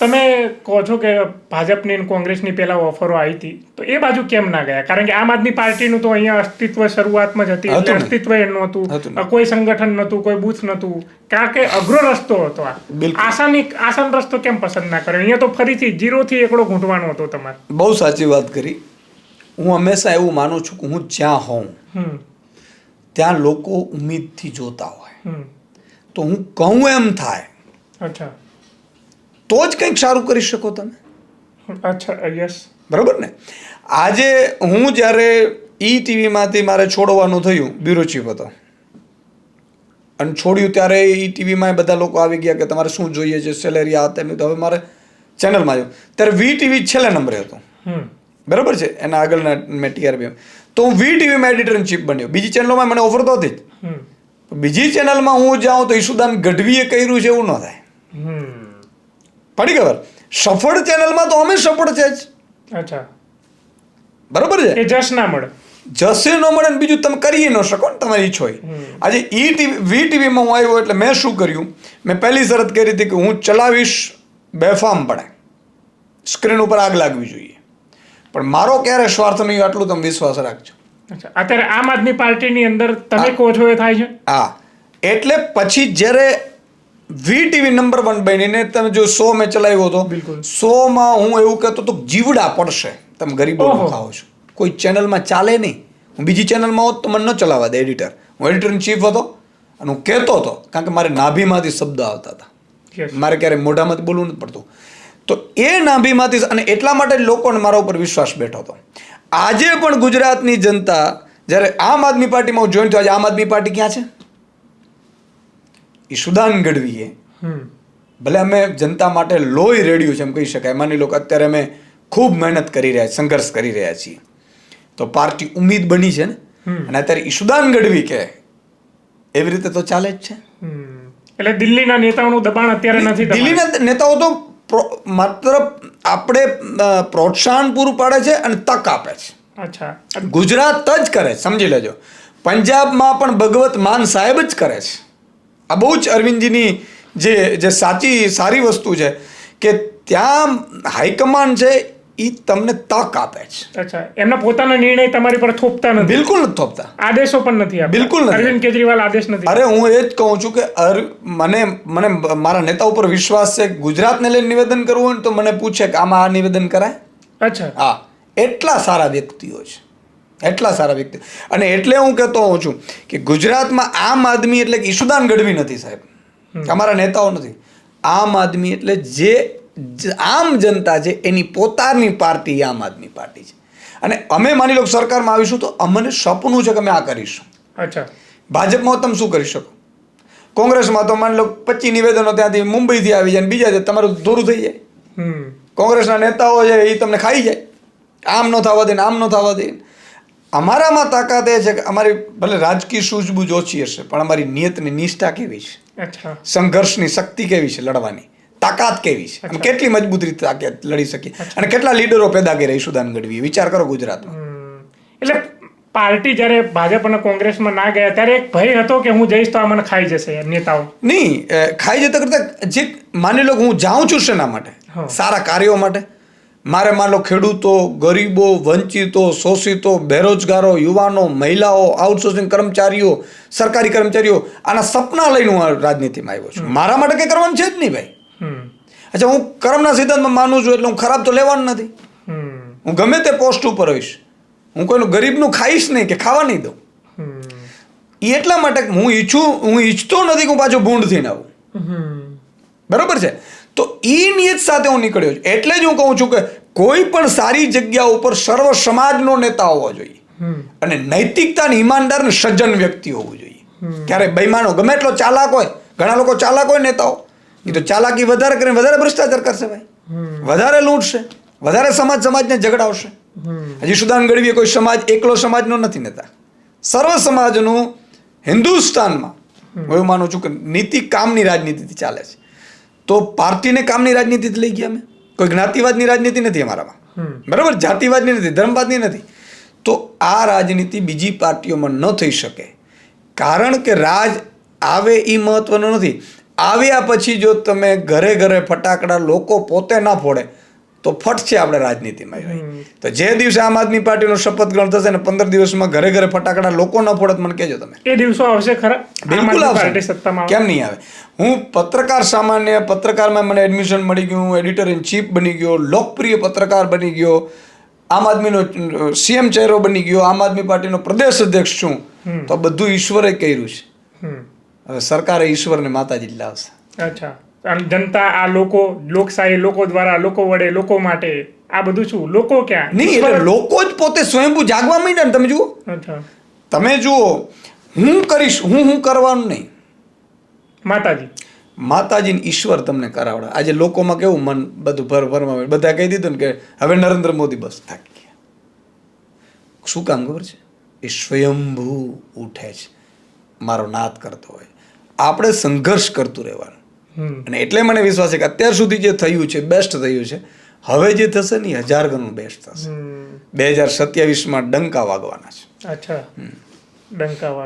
તમે કહો છો કે ભાજપની અને કોંગ્રેસની પહેલા ઓફરો આવી હતી તો એ બાજુ કેમ ના ગયા? કારણ કે આમ આદમી પાર્ટીનું તો અહીંયા અસ્તિત્વ શરૂઆતમાં જ હતી એટલે અસ્તિત્વ એ નહોતું. કોઈ સંગઠન નહોતું કોઈ બૂથ નહોતું. કારણ કે અઘરો રસ્તો હતો આ. આસાની આસાન રસ્તો કેમ પસંદ ના કર્યો? અહીંયા તો ફરીથી જીરોથી એકડો ઘૂંટવાનો હતો તમારે. બહુ સાચી વાત કરી. હું હંમેશા એવું માનું છું કે હું જ્યાં હોઉં ત્યાં લોકો ઉમ્મીદથી જોતા હોય. તો હું કહું એમ થાય અચ્છા. તો જ કંઈક સારું કરી શકો તમે. અચ્છા યસ. બરાબર ને? આજે હું જ્યારે ઈ ટીવીમાંથી મારે છોડવાનું થયું બ્યુરો ચીફ હતો. અને છોડ્યું ત્યારે ઈ ટીવીમાં બધા લોકો આવી ગયા કે તમારે શું જોઈએ છે સેલેરી આ તેમ તો હવે મારે ચેનલમાં આવ્યું. ત્યારે વી ટીવી છેલ્લા નંબરે હતો. બરાબર છે? એના આગળના મેં ટીઆરબી તો હું વી ટીવીમાં એડિટર ઇન ચીફ બન્યો. બીજી ચેનલોમાં મને ઓફર તો હતી જ. બીજી ચેનલમાં હું જાઉં તો ઈશુદાન ગઢવીએ કર્યું છે એવું ન થાય. પડી ખબર? સફળ ચેનલમાં તો અમે સફળ છે જ. અચ્છા. બરોબર છે? એ જશ ના મળે. જશે ન મળે ને બીજું તમે કરી ન શકો ને તમારી ઈચ્છો આજે ઈ ટીવી વી ટીવીમાં હું આવ્યો એટલે મેં શું કર્યું? મેં પહેલી શરત કરી હતી કે હું ચલાવીશ બેફામ પડે સ્ક્રીન ઉપર આગ લાગવી જોઈએ. પણ મારો ક્યારે સ્વાર્થ નહીં આટલું તમે વિશ્વાસ રાખજો. અચ્છા. અત્યારે આમ આદમી પાર્ટીની અંદર તમે કહો છો એ થાય છે? હા. એટલે પછી જ્યારે વી ટીવી નંબર વન બનીને તમે જો શો મેં ચલાવ્યો હતો બિલકુલ. શોમાં હું એવું કહેતો તો જીવડા પડશે. તમે ગરીબો. ખાઓ છો. કોઈ ચેનલમાં ચાલે નહીં. હું બીજી ચેનલમાં હોત તો મને ન ચલાવવા દે એડિટર હું એડિટર ઇન ચીફ હતો અને હું કહેતો હતો કારણ કે મારે નાભીમાંથી શબ્દ આવતા હતા. મારે ક્યારેય મોઢામાંથી બોલવું નથી પડતું. તો એ નાભીમાંથી અને એટલા માટે લોકોને મારા ઉપર વિશ્વાસ બેઠો હતો. આજે પણ ગુજરાતની જનતા જ્યારે આમ આદમી પાર્ટીમાં હું જોઈન થયો આજે આમ આદમી પાર્ટી ક્યાં છે? ઈશુદાન ગઢવીએ. ભલે અમે જનતા માટે લોહી રેડ્યું છે એમ કહી શકાય. માની લો કે અત્યારે અમે ખૂબ મહેનત કરી રહ્યા સંઘર્ષ કરી રહ્યા છીએ. તો પાર્ટી ઉમ્મીદ બની છે ને? અને અત્યારે ઈશુદાન ગઢવી કે એવી રીતે તો ચાલે જ છે. એટલે દિલ્હીના નેતાઓનું દબાણ અત્યારે નથી દિલ્હીના નેતાઓ તો માત્ર આપણે પ્રોત્સાહન પૂરું પાડે છે અને તક આપે છે. અચ્છા. ગુજરાત જ કરે છે, સમજી લેજો. પંજાબમાં પણ ભગવત માન સાહેબ જ કરે છે. આ બહુ જ અરવિંદજીની જે જે સાચી સારી વસ્તુ છે કે ત્યાં હાઈકમાન્ડ છે એ તમને તક આપે છે. અચ્છા એમના પોતાના નિર્ણય તમારી પર થોપતા નથી? બિલકુલ નથી થોપતા. આદેશો પણ નથી આપતા. બિલકુલ નથી. અરવિંદ કેજરીવાલ આદેશ નથી અરે હું એ જ કહું છું કે અર મને મને મારા નેતા ઉપર વિશ્વાસ છે ગુજરાતને લઈને નિવેદન કરવું હોય ને તો મને પૂછે કે આમાં આ નિવેદન કરાય? અચ્છા. હા. એટલા સારા વ્યક્તિઓ છે. એટલા સારા વ્યક્તિ. અને એટલે હું કહેતો હોઉં છું કે ગુજરાતમાં આમ આદમી એટલે કે ઈશુદાન ગઢવી નથી સાહેબ. અમારા નેતાઓ નથી. આમ આદમી એટલે જે આમ જનતા છે એની પોતાની પાર્ટી આમ આદમી પાર્ટી છે. અને અમે માની લો કે સરકારમાં આવીશું તો અમને સપનું છે કે અમે આ કરીશું. અચ્છા. ભાજપમાં તમે શું કરી શકો? કોંગ્રેસમાં તો માની લો પચીસ નિવેદનો ત્યાંથી મુંબઈથી આવી જાય બીજા છે તમારું દૂરું થઈ જાય. કોંગ્રેસના નેતાઓ છે એ તમને ખાઈ જાય. આમ ન થવા દે આમ ન થવા દે અમારામાં તાકાત એ છે કે અમારી ભલે રાજકીય સૂઝબૂઝ ઓછી હશે પણ અમારી નિયતની નિષ્ઠા કેવી છે? સંઘર્ષની શક્તિ કેવી છે લડવાની? તાકાત કેવી છે? અને કેટલી મજબૂત રીતે તાકાત લડી શકીએ? અને કેટલા લીડરો પેદા કરી ઈશુદાન ગઢવી વિચાર કરો ગુજરાતમાં. એટલે પાર્ટી જ્યારે ભાજપ અને કોંગ્રેસમાં ના ગયા ત્યારે એક ભય હતો કે હું જઈશ તો આ મને ખાઈ જશે નેતાઓ. નહીં ખાઈ જતા કરતા જે માની લો કે હું જાઉં છું શેના માટે? સારા કાર્યો માટે? મારે માન ખેડૂતો ગરીબો વંચિતો શોષિતો બેરોજગારો યુવાનો મહિલાઓ આઉટસોર્સિંગ કર્મચારીઓ સરકારી કર્મચારીઓ આના સપના લઈને હું રાજનીતિમાં આવ્યો છું. મારા માટે કંઈ કરવાનું છે જ નહીં ભાઈ. અચ્છા હું કર્મના સિદ્ધાંતમાં માનું છું એટલે હું ખરાબ તો લેવાનું નથી. હું ગમે તે પોસ્ટ ઉપર હોઈશ. હું કોઈનું ગરીબનું ખાઈશ નહીં કે ખાવા નહીં દઉં. એટલા માટે હું ઈચ્છું હું ઈચ્છતો નથી કે હું પાછો ભૂંડ થઈને આવું બરાબર છે? તો એ નિયત સાથે હું નીકળ્યો છું. એટલે જ હું કહું છું કે કોઈ પણ સારી જગ્યા ઉપર સર્વ સમાજનો નેતા હોવો જોઈએ. અને નૈતિકતા ઈમાનદાર ને સજ્જન વ્યક્તિ હોવું જોઈએ. ક્યારે બેમાનો ગમે એટલો ચાલાક હોય ઘણા લોકો ચાલાક હોય નેતાઓ. એ તો ચાલાકી વધારે કરીને વધારે ભ્રષ્ટાચાર કરશે ભાઈ. વધારે લૂંટશે. વધારે સમાજ સમાજને ઝઘડાવશે હજી સુદાન ગઢવીએ કોઈ સમાજ એકલો સમાજનો નથી નેતા. સર્વ સમાજનું હિન્દુસ્તાનમાં હું માનું છું કે નીતિ કામની રાજનીતિથી ચાલે છે. તો પાર્ટીને કામની રાજનીતિ લઈ ગયા અમે. કોઈ જ્ઞાતિવાદની રાજનીતિ નથી અમારામાં. બરાબર? જાતિવાદની નથી ધર્મવાદની નથી. તો આ રાજનીતિ બીજી પાર્ટીઓમાં ન થઈ શકે. કારણ કે રાજ આવે એ મહત્વનું નથી. આવ્યા પછી જો તમે ઘરે ઘરે ફટાકડા લોકો પોતે ના ફોડે તો ફટશે આપણે રાજનીતિમાં ભાઈ. તો જે દિવસે આમ આદમી પાર્ટીનો શપથ ગ્રહણ થશે ને પંદર દિવસમાં ઘરે ઘરે ફટાકડા લોકો ન ફોડત મને કહેજો તમે. એ દિવસો આવશે ખરા? બિલકુલ આવશે. સત્તામાં કેમ નહીં આવે? હું પત્રકાર સામાન્ય પત્રકારમાં મને એડમિશન મળી ગયું એડિટર ઇન ચીફ બની ગયો લોકપ્રિય પત્રકાર બની ગયો આમ આદમીનો સીએમ ચહેરો બની ગયો આમ આદમી પાર્ટીનો પ્રદેશ અધ્યક્ષ છું. તો બધું ઈશ્વરે કર્યું છે. હવે સરકારે ઈશ્વરને માતાજી લાવશે. અચ્છા. જનતા આ લોકો લોકશાહી લોકો દ્વારા લોકો વડે લોકો માટે આ બધું શું? લોકો ક્યાં? નહીં એટલે લોકો જ પોતે સ્વયંભૂ જાગવા માંડ્યા ને તમે જુઓ. અચ્છા. તમે જુઓ હું કરીશ હું હું કરવાનું નહીં. માતાજી. માતાજી ને ઈશ્વર તમને કરાવડે આજે લોકોમાં કેવું મન બધું ભર ભરમાં. બધા કહી દીધું ને કે હવે નરેન્દ્ર મોદી બસ થાકી ગયા. શું કામ ખબર છે? એ સ્વયંભૂ ઉઠે છે. મારો નાદ કરતો હોય. આપણે સંઘર્ષ કરતું રહેવાનું. અને એટલે મને વિશ્વાસ છે કે અત્યાર સુધી જે થયું છે બેસ્ટ થયું છે હવે જે થશે ને હજાર ગણું બેસ્ટ થશે. બે હજાર સત્યાવીસમાં ડંકા વાગવાના છે. અચ્છા. ડંકા વાગ